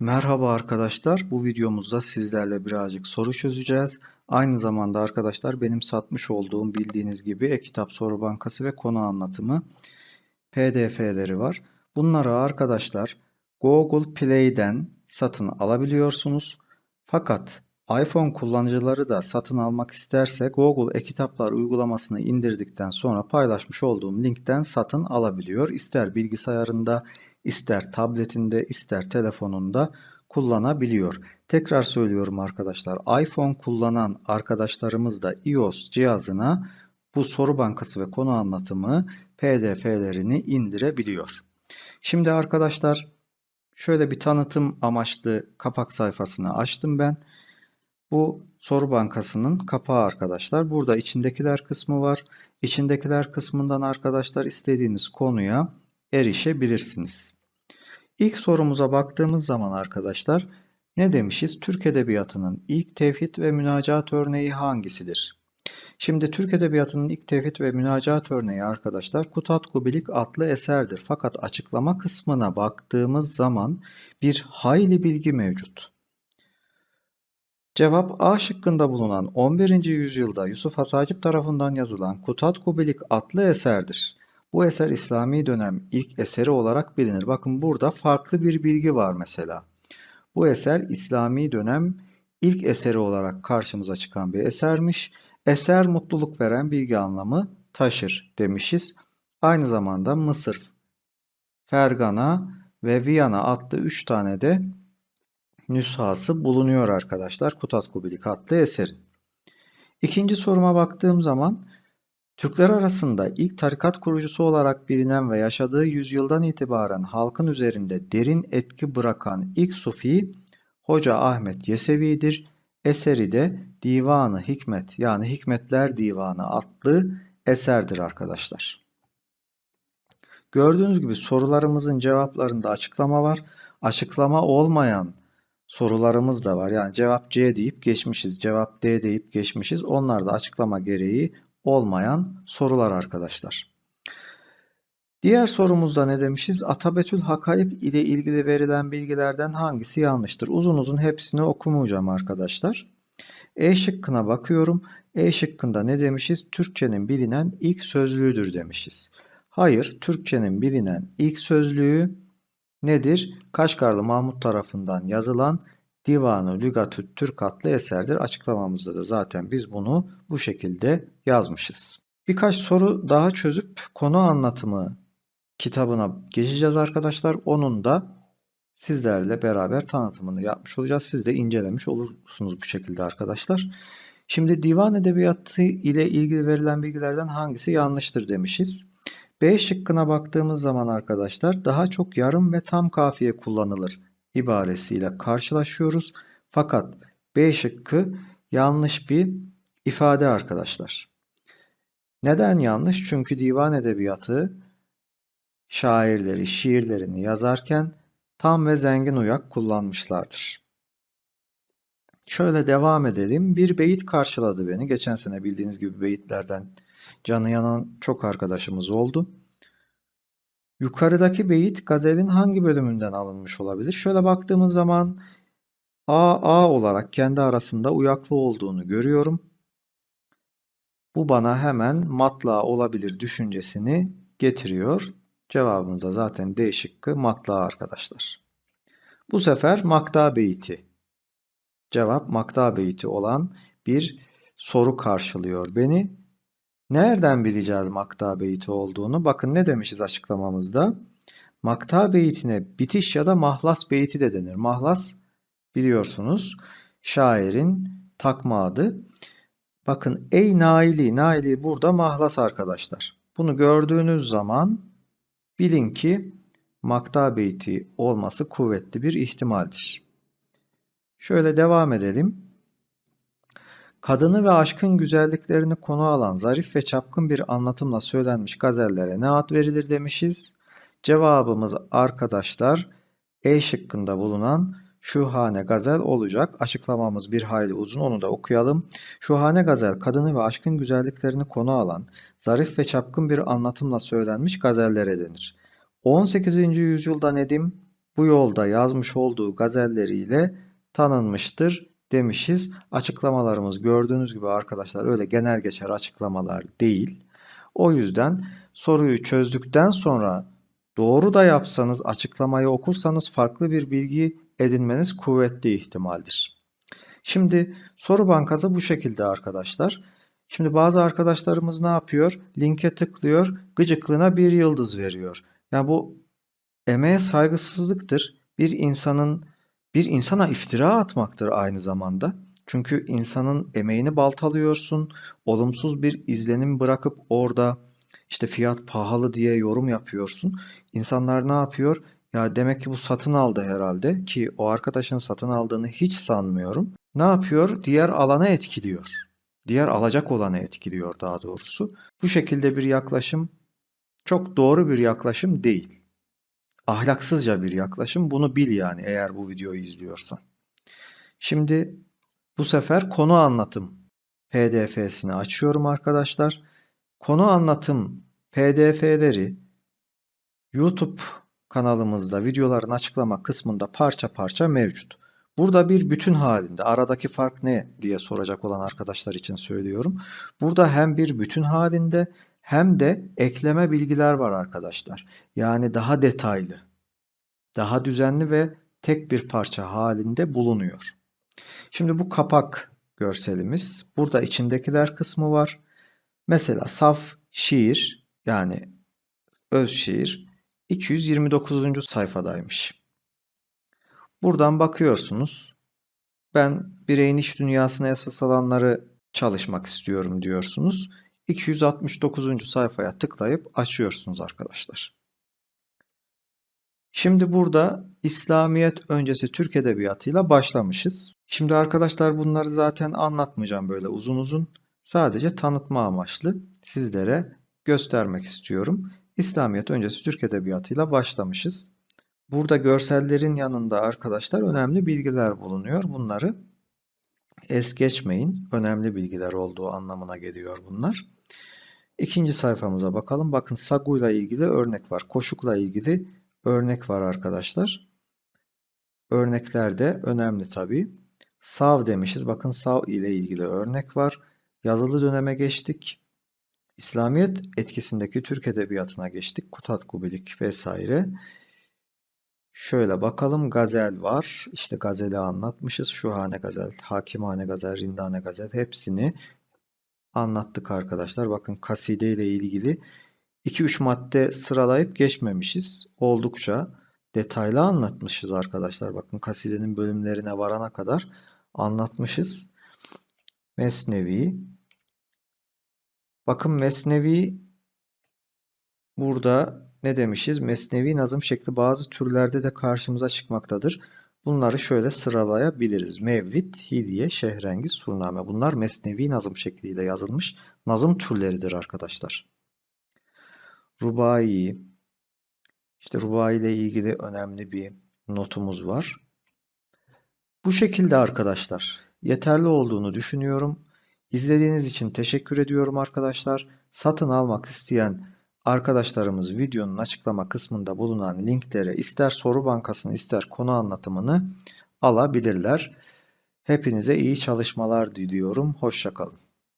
Merhaba arkadaşlar. Bu videomuzda sizlerle birazcık soru çözeceğiz. Aynı zamanda arkadaşlar benim satmış olduğum bildiğiniz gibi e-kitap soru bankası ve konu anlatımı PDF'leri var. Bunları arkadaşlar Google Play'den satın alabiliyorsunuz. Fakat iPhone kullanıcıları da satın almak isterse Google e-kitaplar uygulamasını indirdikten sonra paylaşmış olduğum linkten satın alabiliyor. İster bilgisayarında, ister tabletinde, ister telefonunda kullanabiliyor. Tekrar söylüyorum arkadaşlar. iPhone kullanan arkadaşlarımız da iOS cihazına bu soru bankası ve konu anlatımı PDF'lerini indirebiliyor. Şimdi arkadaşlar şöyle bir tanıtım amaçlı kapak sayfasını açtım ben. Bu soru bankasının kapağı arkadaşlar. Burada içindekiler kısmı var. İçindekiler kısmından arkadaşlar istediğiniz konuya erişebilirsiniz. İlk sorumuza baktığımız zaman arkadaşlar ne demişiz? Türk Edebiyatı'nın ilk tevhid ve münacat örneği hangisidir? Şimdi Türk Edebiyatı'nın ilk tevhid ve münacat örneği arkadaşlar Kutat Kubilik adlı eserdir. Fakat açıklama kısmına baktığımız zaman bir hayli bilgi mevcut. Cevap A şıkkında bulunan 11. yüzyılda Yusuf Hasacip tarafından yazılan Kutat Kubilik adlı eserdir. Bu eser İslami dönem ilk eseri olarak bilinir. Bakın burada farklı bir bilgi var mesela. Bu eser İslami dönem ilk eseri olarak karşımıza çıkan bir esermiş. Eser mutluluk veren bilgi anlamı taşır demişiz. Aynı zamanda Mısır, Fergana ve Viyana adlı 3 tane de nüshası bulunuyor arkadaşlar Kutat Kubilik adlı eserin. İkinci soruma baktığım zaman Türkler arasında ilk tarikat kurucusu olarak bilinen ve yaşadığı yüzyıldan itibaren halkın üzerinde derin etki bırakan ilk sufi Hoca Ahmet Yesevi'dir. Eseri de Divanı Hikmet yani Hikmetler Divanı adlı eserdir arkadaşlar. Gördüğünüz gibi sorularımızın cevaplarında açıklama var. Açıklama olmayan sorularımız da var. Yani cevap C deyip geçmişiz, cevap D deyip geçmişiz. Onlar da açıklama gereği olmayan sorular arkadaşlar. Diğer sorumuzda ne demişiz? Atabetül Hakayık ile ilgili verilen bilgilerden hangisi yanlıştır? Uzun uzun hepsini okumayacağım arkadaşlar. E şıkkına bakıyorum. E şıkkında ne demişiz? Türkçenin bilinen ilk sözlüğüdür demişiz. Hayır, Türkçenin bilinen ilk sözlüğü nedir? Kaşgarlı Mahmut tarafından yazılan Divanı Lügatü Türk adlı eserdir. Açıklamamızda da zaten biz bunu bu şekilde yazmışız. Birkaç soru daha çözüp konu anlatımı kitabına geçeceğiz arkadaşlar. Onun da sizlerle beraber tanıtımını yapmış olacağız. Siz de incelemiş olursunuz bu şekilde arkadaşlar. Şimdi divan edebiyatı ile ilgili verilen bilgilerden hangisi yanlıştır demişiz. B şıkkına baktığımız zaman arkadaşlar daha çok yarım ve tam kafiye kullanılır ibaresiyle karşılaşıyoruz. Fakat B şıkkı yanlış bir ifade arkadaşlar. Neden yanlış? Çünkü divan edebiyatı şairleri şiirlerini yazarken tam ve zengin uyak kullanmışlardır. Şöyle devam edelim. Bir beyit karşıladı beni. Geçen sene bildiğiniz gibi beyitlerden canı yanan çok arkadaşımız oldu. Yukarıdaki beyit gazelin hangi bölümünden alınmış olabilir? Şöyle baktığımız zaman A A olarak kendi arasında uyaklı olduğunu görüyorum. Bu bana hemen matla olabilir düşüncesini getiriyor. Cevabımız da zaten D şıkkı matla arkadaşlar. Bu sefer makta beyti. Cevap makta beyti olan bir soru karşılıyor beni. Nereden bileceğiz makta beyti olduğunu? Bakın ne demişiz açıklamamızda? Makta beytine bitiş ya da mahlas beyti de denir. Mahlas biliyorsunuz şairin takma adı. Bakın ey naili, naili burada mahlas arkadaşlar. Bunu gördüğünüz zaman bilin ki makta beyti olması kuvvetli bir ihtimaldir. Şöyle devam edelim. Kadını ve aşkın güzelliklerini konu alan zarif ve çapkın bir anlatımla söylenmiş gazellere ne ad verilir demişiz. Cevabımız arkadaşlar E şıkkında bulunan Şuhane Gazel olacak. Açıklamamız bir hayli uzun onu da okuyalım. Şuhane Gazel kadını ve aşkın güzelliklerini konu alan zarif ve çapkın bir anlatımla söylenmiş gazellere denir. 18. yüzyılda Nedim bu yolda yazmış olduğu gazelleriyle tanınmıştır demişiz. Açıklamalarımız gördüğünüz gibi arkadaşlar öyle genel geçer açıklamalar değil. O yüzden soruyu çözdükten sonra doğru da yapsanız açıklamayı okursanız farklı bir bilgi edinmeniz kuvvetli ihtimaldir. Şimdi soru bankası bu şekilde arkadaşlar. Şimdi bazı arkadaşlarımız ne yapıyor? Linke tıklıyor, gıcıklığına bir yıldız veriyor. Yani bu emeğe saygısızlıktır. Bir insanın bir insana iftira atmaktır aynı zamanda. Çünkü insanın emeğini baltalıyorsun, olumsuz bir izlenim bırakıp orada işte fiyat pahalı diye yorum yapıyorsun. İnsanlar ne yapıyor? Ya demek ki bu satın aldı herhalde ki o arkadaşın satın aldığını hiç sanmıyorum. Ne yapıyor? Diğer alana etkiliyor. Diğer alacak olanı etkiliyor daha doğrusu. Bu şekilde bir yaklaşım çok doğru bir yaklaşım değil. Ahlaksızca bir yaklaşım. Bunu bil yani eğer bu videoyu izliyorsan. Şimdi bu sefer konu anlatım PDF'sini açıyorum arkadaşlar. Konu anlatım PDF'leri YouTube kanalımızda videoların açıklama kısmında parça parça mevcut. Burada bir bütün halinde aradaki fark ne diye soracak olan arkadaşlar için söylüyorum. Burada hem bir bütün halinde hem de ekleme bilgiler var arkadaşlar. Yani daha detaylı, daha düzenli ve tek bir parça halinde bulunuyor. Şimdi bu kapak görselimiz. Burada içindekiler kısmı var. Mesela saf şiir yani öz şiir 229. sayfadaymış. Buradan bakıyorsunuz. Ben bireyin iş dünyasına esas alanları çalışmak istiyorum diyorsunuz. 269. sayfaya tıklayıp açıyorsunuz arkadaşlar. Şimdi burada İslamiyet öncesi Türk Edebiyatı'yla başlamışız. Şimdi arkadaşlar bunları zaten anlatmayacağım böyle uzun uzun. Sadece tanıtma amaçlı sizlere göstermek istiyorum. İslamiyet öncesi Türk Edebiyatı'yla başlamışız. Burada görsellerin yanında arkadaşlar önemli bilgiler bulunuyor. Bunları es geçmeyin. Önemli bilgiler olduğu anlamına geliyor bunlar. İkinci sayfamıza bakalım. Bakın Sagu ile ilgili örnek var. Koşukla ilgili örnek var arkadaşlar. Örnekler de önemli tabii. Sav demişiz. Bakın Sav ile ilgili örnek var. Yazılı döneme geçtik. İslamiyet etkisindeki Türk edebiyatına geçtik. Kutat Kubilik vesaire. Şöyle bakalım gazel var. İşte gazeli anlatmışız. Şuhane gazel, hakimane gazel, rindane gazel hepsini anlattık arkadaşlar. Bakın kaside ile ilgili 2-3 madde sıralayıp geçmemişiz. Oldukça detaylı anlatmışız arkadaşlar. Bakın kasidenin bölümlerine varana kadar anlatmışız. Mesnevi. Bakın Mesnevi burada ne demişiz? Mesnevi nazım şekli bazı türlerde de karşımıza çıkmaktadır. Bunları şöyle sıralayabiliriz. Mevlid, Hidiye, Şehrengiz, Surname. Bunlar mesnevi nazım şekliyle yazılmış nazım türleridir arkadaşlar. Rubai, işte Rubai ile ilgili önemli bir notumuz var. Bu şekilde arkadaşlar. Yeterli olduğunu düşünüyorum. İzlediğiniz için teşekkür ediyorum arkadaşlar. Satın almak isteyen arkadaşlarımız videonun açıklama kısmında bulunan linklere ister soru bankasını ister konu anlatımını alabilirler. Hepinize iyi çalışmalar diliyorum. Hoşçakalın.